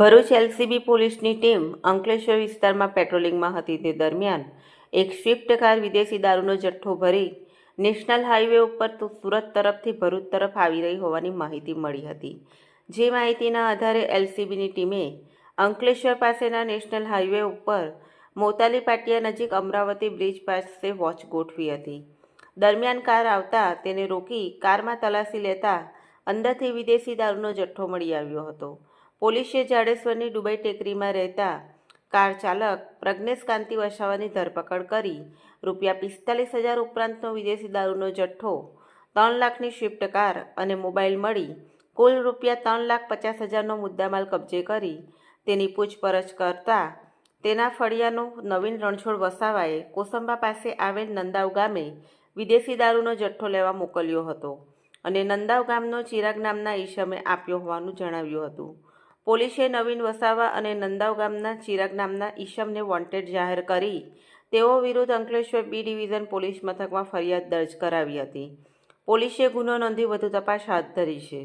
Bharuch LCB પોલીસની team Ankleshwar વિસ્તારમાં પેટ્રોલિંગમાં હતી. તે દરમિયાન એક સ્વિફ્ટ કાર વિદેશી દારૂનો જથ્થો ભરી નેશનલ હાઈવે ઉપર તો સુરત તરફથી ભરૂચ તરફ આવી રહી હોવાની માહિતી મળી હતી. જે માહિતીના આધારે એલસીબીની ટીમે અંકલેશ્વર પાસેના નેશનલ હાઈવે ઉપર મોતાલી પાટિયા નજીક અમરાવતી બ્રિજ પાસે વોચ ગોઠવી હતી. દરમિયાન કાર આવતા તેને રોકી કારમાં તલાશી લેતા અંદરથી વિદેશી દારૂનો જથ્થો મળી આવ્યો હતો. પોલીસે જાડેશ્વરની દુબઈ ટેકરીમાં રહેતા કાર ચાલક પ્રજ્ઞેશ કાંતિ વસાવાની ધરપકડ કરી. રૂપિયા પિસ્તાલીસ હજાર ઉપરાંતનો વિદેશી દારૂનો જથ્થો, ત્રણ લાખની સ્વિફ્ટ કાર અને મોબાઈલ મળી, કુલ રૂપિયા ત્રણ લાખ પચાસ હજારનો મુદ્દામાલ કબજે કરી. તેની પૂછપરછ કરતા તેના ફળિયાનો નવીન રણછોડ વસાવાએ કોસંબા પાસે આવેલ નંદાવ ગામે વિદેશી દારૂનો જથ્થો લેવા મોકલ્યો હતો અને નંદાવ ગામનો ચિરાગ નામના ઈશમે આપ્યો હોવાનું જણાવ્યું હતું. પોલીસે નવીન વસાવા અને નંદાવ ગામના ચિરાગ નામના ઈશમને વોન્ટેડ જાહેર કરી. તેઓ વિરુદ્ધ અંકલેશ્વર બી ડિવિઝન પોલીસ મથકમાં ફરિયાદ દર્જ કરાવી હતી. પોલીસે ગુનો નોંધી વધુ તપાસ હાથ ધરી છે.